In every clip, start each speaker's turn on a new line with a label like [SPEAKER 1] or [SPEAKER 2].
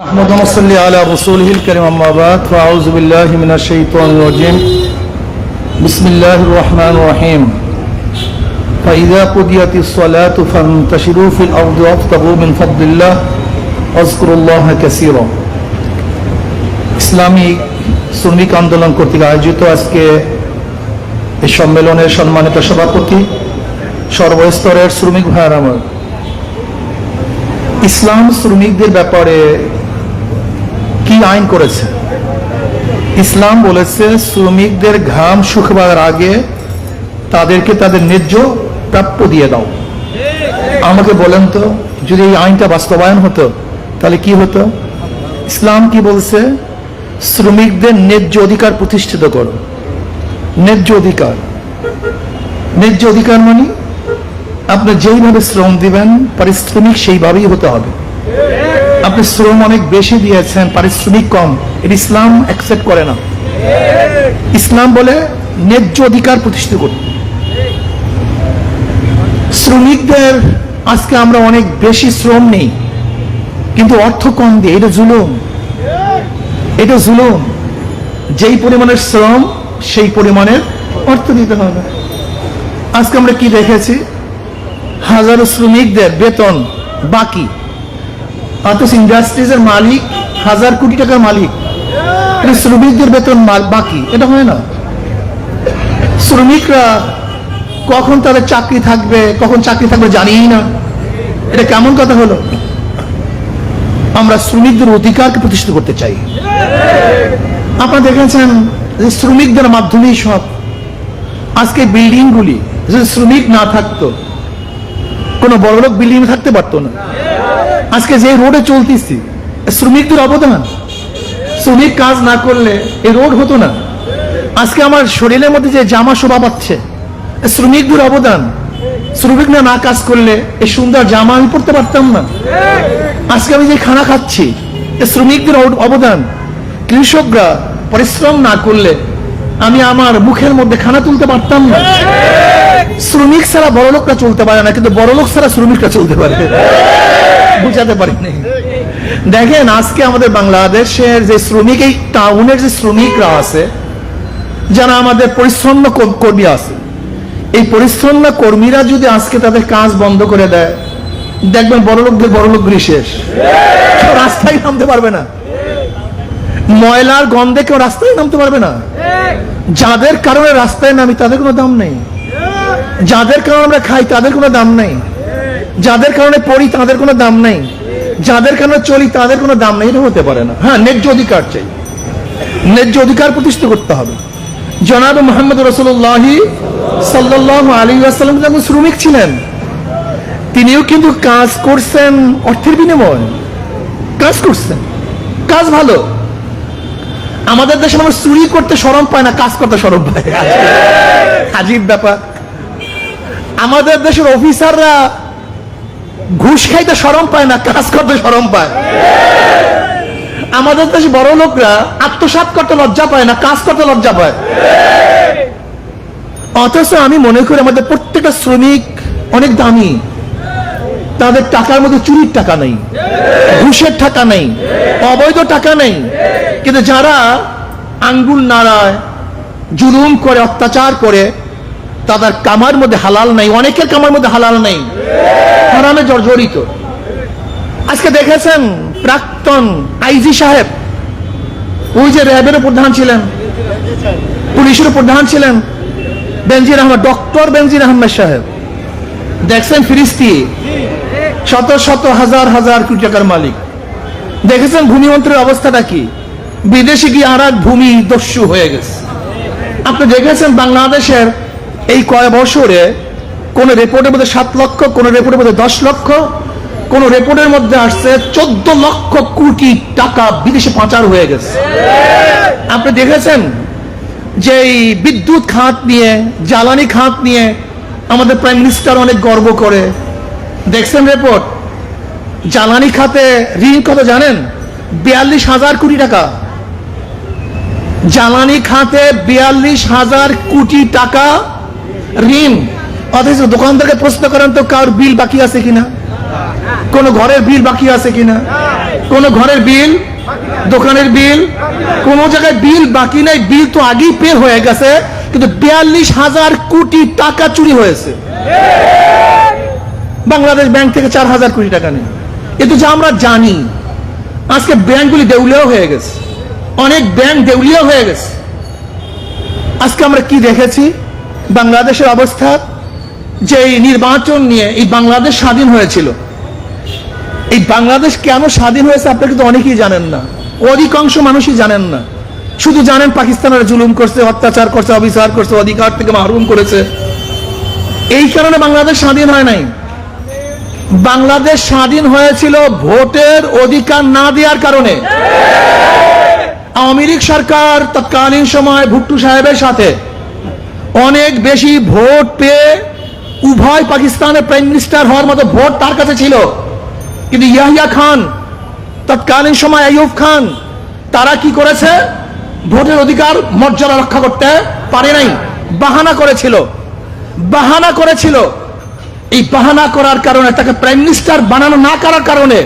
[SPEAKER 1] محمد صل على رسوله الكريم أما بعد فأعوذ بالله من الشيطان الرجيم بسم الله الرحمن الرحيم فإذا قضيت الصلاة فانتشروا في الأرض وابتغوا من فضل الله واذكروا الله كثيرا Islamic শ্রমিক আন্দোলন কর্তৃক আয়োজিত আজকে এই সম্মেলনের সম্মানিত সভাপতি সর্বস্তরের শ্রমিক ভাইয়ার আমার ইসলাম শ্রমিকদের ব্যাপারে কি আইন করেছে? ইসলাম বলেছে, শ্রমিকদের ঘাম শুকবার আগে তাদেরকে তাদের ন্যায্য প্রাপ্য দিয়ে দাও। আমাকে বলেন তো, যদি এই আইনটা বাস্তবায়ন হতো, তাহলে কি হতো? ইসলাম কি বলছে? শ্রমিকদের ন্যায্য অধিকার প্রতিষ্ঠিত করো। ন্যায্য অধিকার। ন্যায্য অধিকার মানে আপনি যেইভাবে শ্রম দিবেন, পারিশ্রমিক সেইভাবেই হতে হবে। আপনি শ্রম অনেক বেশি দিয়েছেন, পারিশ্রমিক কম। এটা ইসলাম অ্যাকসেপ্ট করে না। ইসলাম বলে ন্যায্য অধিকার প্রতিষ্ঠিত করতে। শ্রমিকদের আজকে আমরা অনেক বেশি শ্রম নেই, কিন্তু অর্থ কম দিয়ে, এটা জুলুম। এটা জুলুম। যেই পরিমাণের শ্রম, সেই পরিমাণের অর্থ দিতে হবে। আজকে আমরা কি দেখেছি? হাজারো শ্রমিকদের বেতন বাকি। অথচ ইন্ডাস্ট্রিজের মালিক, হাজার কোটি টাকার মালিক। শ্রমিকদের বেতন বাকি, এটা হয় না। শ্রমিকরা কখন তাদের চাকরি থাকবে, কখন চাকরি থাকবে জানিই না। এটা কেমন কথা হলো? আমরা শ্রমিকদের অধিকারকে প্রতিষ্ঠিত করতে চাই। আপনারা দেখেছেন যে শ্রমিকদের মাধ্যমেই সব। আজকে বিল্ডিংগুলি, যদি শ্রমিক না থাকতো, কোনো বড় বড়লোক বিল্ডিং থাকতে পারতো না। আজকে যে রোডে চলতেছি শ্রমিকদের অবদান। শ্রমিক কাজ না করলে এই রোড হতো না। আজকে আমার শরীরের মধ্যে যে জামা শোভা পাচ্ছে শ্রমিকদের অবদান। শ্রমিক না কাজ করলে এই সুন্দর জামা আমি পড়তে পারতাম না। আজকে আমি যে খানা খাচ্ছি শ্রমিকদের অবদান। কৃষকরা পরিশ্রম না করলে আমি আমার মুখের মধ্যে খানা তুলতে পারতাম না। শ্রমিক ছাড়া বড় লোকরা চলতে পারে না, কিন্তু বড় লোক ছাড়া শ্রমিকরা চলতে পারে বুঝাতে পারি। দেখেন, আজকে আমাদের বাংলাদেশের যে শ্রমিক, এই টাউনের যে শ্রমিকরা আছে, যারা আমাদের পরিশ্রম কর্মী আছে, এই পরিশ্রম কর্মীরা যদি আজকে তাদের কাজ বন্ধ করে দেয়, দেখবেন বড় লোকদের বড় লোকগুলি শেষ। কেউ রাস্তায় নামতে পারবে না। ময়লার গন্ধে কেউ রাস্তায় নামতে পারবে না। যাদের কারণে রাস্তায় নামি, তাদের কোনো দাম নেই। যাদের কারণে আমরা খাই, তাদের কোনো দাম নেই। যাদের কারণে পড়ি তাদের কোনো দাম নেই। যাদের কারণে চলি তাদের কোনো দাম নেই হতে পারে না। হ্যাঁ ন্যায্য অধিকার চাই। ন্যায্য অধিকার প্রতিষ্ঠিত করতে হবে। জনাব মোহাম্মদ রসুল্লাহি সাল্লাহ আলী আসসালাম যখন শ্রমিক ছিলেন, তিনিও কিন্তু কাজ করছেন অর্থের বিনিময়। কাজ করছেন। কাজ ভালো। আমাদের দেশে মানুষ চুরি করতে সরম পায় না, কাজ করতে সরম পায়। আজীব ব্যাপার। আমাদের দেশের অফিসাররা ঘুষ খাইতে সরম পায় না, কাজ করতে সরম পায়। আমাদের দেশে বড় লোকরা আত্মসাত করতে লজ্জা পায় না, কাজ করতে লজ্জা পায়। অথচ আমি মনে করি আমাদের প্রত্যেকটা শ্রমিক অনেক দামি। তাদের টাকার মধ্যে চুরির টাকা নেই, ঘুষের টাকা নেই, অবৈধ টাকা নেই। কিন্তু যারা আঙ্গুল নাড়ায়, জুলুম করে, অত্যাচার করে তাদের কামার মধ্যে হালাল নাই, অনেকের কামার মধ্যে হালাল নেই। হারামে জর্জরিত। আজকে দেখেছেন প্রাক্তন আইজি সাহেব, ওই যে র্যাবের প্রধান ছিলেন, পুলিশের প্রধান ছিলেন বেনজির আহমেদ ডক্টর বেনজির আহমেদ সাহেব। দেখছেন ফিরিস্তি, শত শত হাজার হাজার কোটি টাকার মালিক। দেখেছেন ভূমিমন্ত্রীর অবস্থাটা কি? বিদেশে গিয়ে আর ভূমি দস্যু হয়ে গেছে। আপনি দেখেছেন বাংলাদেশের এই কয় বছরে কোন রিপোর্টের মধ্যে সাত লক্ষ, কোন রেপোর্টের মধ্যে দশ লক্ষ, কোন রিপোর্টের মধ্যে আসছে চোদ্দ লক্ষ কোটি টাকা বিদেশে পাচার হয়ে গেছে। আপনি দেখেছেন যে এই বিদ্যুৎ খাত নিয়ে, জ্বালানি খাত নিয়ে আমাদের প্রাইম মিনিস্টার অনেক গর্ব করে। দেখছেন রিপোর্ট জ্বালানি খাতে ঋণ কত জানেন? বিয়াল্লিশ হাজার কোটি টাকা। জ্বালানি খাতে বিয়াল্লিশ হাজার কোটি টাকা ঋণ অথচ দোকানদারকে প্রশ্ন করেন, তো কার বিল বাকি আছে কিনা? কোন ঘরের বিল বাকি আছে কিনা? কোন ঘরের বিল? দোকানের বিল? কোন জায়গায় বিল বাকি নাই, বিল তো আগেই পে হয়ে গেছে, কিন্তু বিয়াল্লিশ হাজার কোটি টাকা চুরি হয়েছে। বাংলাদেশ ব্যাংক থেকে চার হাজার কোটি টাকা নেই কিন্তু যা আমরা জানি, আজকে ব্যাংকগুলি দেউলিয়াও হয়ে গেছে। অনেক ব্যাংক দেউলিয়া হয়ে গেছে। আজকে আমরা কি দেখেছি? বাংলাদেশের অবস্থা যে এই নির্বাচন নিয়ে এই বাংলাদেশ স্বাধীন হয়েছিল। এই বাংলাদেশ কেন স্বাধীন হয়েছে আপনারা কিন্তু অনেকেই জানেন না। অধিকাংশ মানুষই জানেন না। শুধু জানেন পাকিস্তানের জুলুম করছে, অত্যাচার করছে, অবিচার করছে, অধিকার থেকে মাহরুম করেছে। এই কারণে বাংলাদেশ স্বাধীন হয় নাই। বাংলাদেশ স্বাধীন হয়েছিল ভোটের অধিকার না দেওয়ার কারণে। আওয়ামী লীগ সরকার তৎকালীন সময় ভুট্টু সাহেবের সাথে অনেক বেশি ভোট পেয়ে উভয় পাকিস্তানের প্রাইম মিনিস্টার হওয়ার মতো ভোট তার কাছে ছিল। কিন্তু ইয়াহিয়া খান, তৎকালীন সময় আইয়ুব খান, তারা কি করেছে? ভোটের অধিকার, মর্যাদা রক্ষা করতে পারে নাই। বাহানা করেছিল। বাহানা করেছিল। এই বাহানা করার কারণে, তাকে প্রাইম মিনিস্টার বানানো না করার কারণে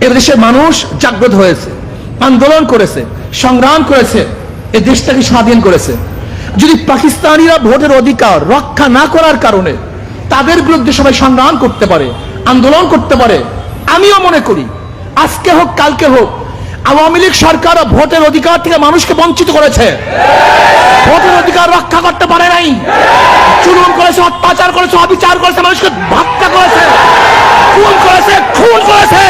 [SPEAKER 1] এদেশের মানুষ জাগ্রত হয়েছে, আন্দোলন করেছে, সংগ্রাম করেছে, এ দেশটাকে স্বাধীন করেছে। যদি পাকিস্তানিরা ভোটের অধিকার রক্ষা না করার কারণে তাদের বিরুদ্ধে সবাই সংগ্রাম করতে পারে, আন্দোলন করতে পারে, আমিও মনে করি আজকে হোক, কালকে হোক, আওয়ামী লীগ সরকার ভোটের অধিকার থেকে মানুষকে বঞ্চিত করেছে। ভোটের অধিকার রক্ষা করতে পারে নাই। চুলুম করেছে, অত্যাচার করেছে, অবিচার করেছে, মানুষকে হত্যা করেছে খুন করেছে খুন করেছে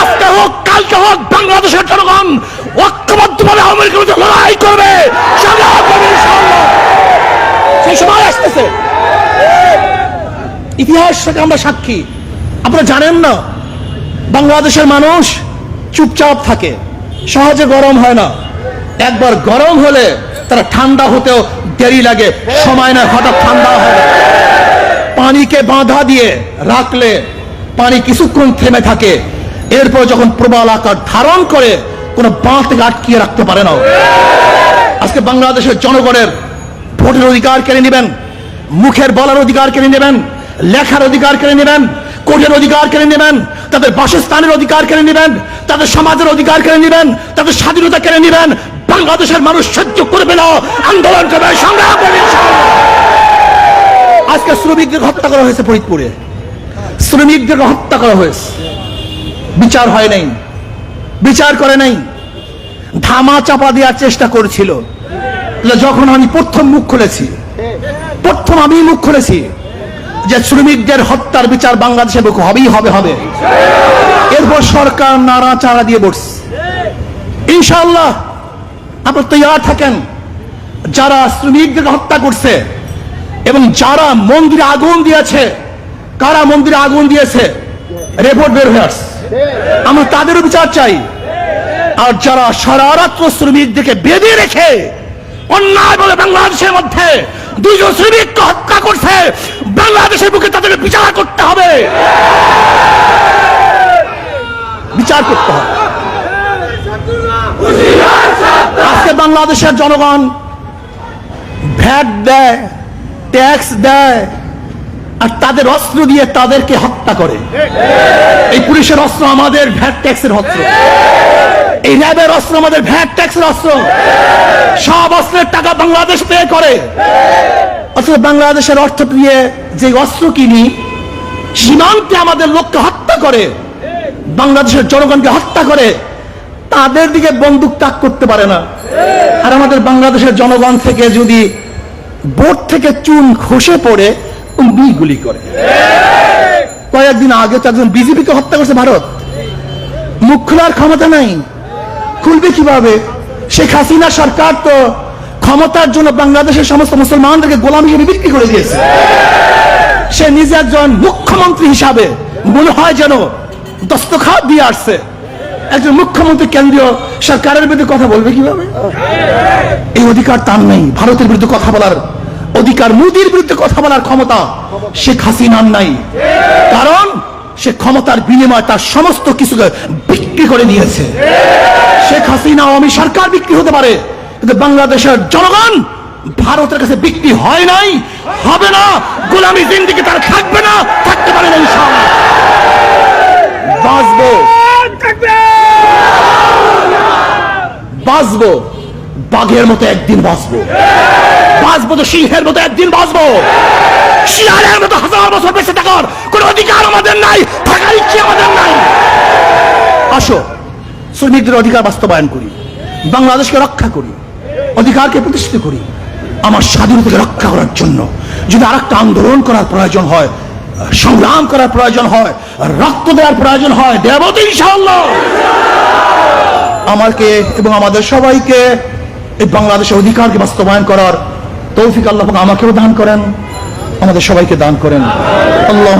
[SPEAKER 1] আজকে হোক কালকে হোক বাংলাদেশের জনগণ ঐক্যবদ্ধভাবে আওয়ামী লীগের বিরুদ্ধে লড়াই করবে সংগ্রাম করবে ইনশাআল্লাহ। সেই সময় আসতেছে ইতিহাস থেকে আমরা সাক্ষী। আপনারা জানেন না, বাংলাদেশের মানুষ চুপচাপ থাকে, সহজে গরম হয় না। একবার গরম হলে তারা ঠান্ডা হতেও দেরি লাগে, সময় নয়, হঠাৎ ঠান্ডা হয়। পানিকে বাঁধা দিয়ে রাখলে পানি কিছুক্ষণ থেমে থাকে। এরপর যখন প্রবল আকার ধারণ করে, কোনো বাঁধ থেকে আটকিয়ে রাখতে পারে না। আজকে বাংলাদেশের জনগণের ভোটের অধিকার কেড়ে নেবেন, মুখের বলার অধিকার কেড়ে নেবেন লেখার অধিকার কেড়ে নেবেন, কোর্টের অধিকার কেড়ে নেবেন, তাদের বাসস্থানের অধিকার কেড়ে নেবেন, তাদের সমাজের অধিকার কেড়ে নেবেন, তাদের স্বাধীনতা কেড়ে নেবেন, বাংলাদেশের মানুষ সহ্য করবে না আন্দোলন করবে সংগ্রাম করবে আজকে শ্রমিকদের হত্যা করা হয়েছে ফরিদপুরে। শ্রমিকদের হত্যা করা হয়েছে। বিচার হয় নাই। বিচার করে নাই। ধামা চাপা দেওয়ার চেষ্টা করছিল। যখন আমি প্রথম মুখ খুলেছি, প্রথম আমি মুখ খুলেছি যে শ্রমিকদের হত্যার বিচার বাংলাদেশে বুক হবেই হবে হবে। এরপর সরকার নাড়া চাড়া দিয়ে বসছে। ইনশাআল্লাহ আপনার তৈয়ার থাকেন। যারা শ্রমিকদের হত্যা করছে এবং যারা মন্দিরে আগুন দিয়েছে, কারা মন্দিরে আগুন দিয়েছে রিপোর্ট বের হয়ে আসছে। আমরা তাদেরও বিচার চাই। আর যারা সারা রাত্র শ্রমিকদেরকে বেঁধে রেখে অন্যায় বলে বাংলাদেশের মধ্যে দুইজন শ্রমিককে হত্যা করছে বাংলাদেশের বুকে তাদের বিচার করতে হবে। বিচার করতে হবে। আজকে বাংলাদেশের জনগণ ভ্যাট দেয়, ট্যাক্স দেয়, আর তাদের অস্ত্র দিয়ে তাদেরকে হত্যা করে। এই পুলিশের অস্ত্র আমাদের ভ্যাট ট্যাক্সের অস্ত্র। এই র্যাবের অস্ত্র আমাদের ভ্যাট ট্যাক্সের অস্ত্র। সব অস্ত্রের টাকা বাংলাদেশ পে করে। অথচ বাংলাদেশের অর্থ দিয়ে যে অস্ত্র কিনি, সীমান্তে আমাদের লোককে হত্যা করে, বাংলাদেশের জনগণকে হত্যা করে, তাদের দিকে বন্দুক তাক করতে পারে না। আর আমাদের বাংলাদেশের জনগণ থেকে যদি বোট থেকে চুন খসে পড়ে উনি গুলি করে। কয়েকদিন আগে তো একজন বিজেপিকে হত্যা করছে ভারত। মুখ খোলার ক্ষমতা নাই। খুলবে কীভাবে? শেখ হাসিনা সরকার তো ক্ষমতার জন্য বাংলাদেশের সমস্ত মুসলমানদেরকে গোলাম হিসেবে বিক্রি করে দিয়েছে। সে নিজে একজন মুখ্যমন্ত্রী হিসাবে মনে হয় যেন দস্তখাত দিয়ে আসছে। একজন মুখ্যমন্ত্রী কেন্দ্রীয় সরকারের বিরুদ্ধে কথা বলবে কীভাবে? এই অধিকার তার নেই। ভারতের বিরুদ্ধে কথা বলার অধিকার মোদির বিরুদ্ধে কথা বলার ক্ষমতা শেখ হাসিনার নাই। কারণ সে ক্ষমতার বিনিময়ে তার সমস্ত কিছুকে বিক্রি করে দিয়েছে। শেখ হাসিনা আওয়ামী সরকার বিক্রি হতে পারে। কিন্তু বাংলাদেশের জনগণ ভারতের কাছে বিক্রি হয় নাই, হবে না, গোলামী জিন্দিগি তার থাকবে না, থাকতে পারে না বাঘের মতো একদিন বাঁচবো। বাঁচবো তো সিংহের মতো একদিন শিয়ালের মতো হাজার বছর বেঁচে থাকার কোন অধিকার আমাদের নাই থাকার ইচ্ছে আমাদের নাই? আসো, শ্রমিকদের অধিকার বাস্তবায়ন করি, বাংলাদেশকে রক্ষা করি। অধিকারকে প্রতিষ্ঠিত করি। আমার স্বাধীনতাকে রক্ষা করার জন্য। যদি আর একটা আন্দোলন করার প্রয়োজন হয়, সংগ্রাম করার প্রয়োজন হয়, রক্ত দেওয়ার প্রয়োজন হয় দেব তো আমাকে এবং আমাদের সবাইকে এই বাংলাদেশের অধিকারকে বাস্তবায়ন করার তৌফিক আল্লাহ আমাকেও দান করেন। আমাদের সবাইকে দান করেন। আল্লাহ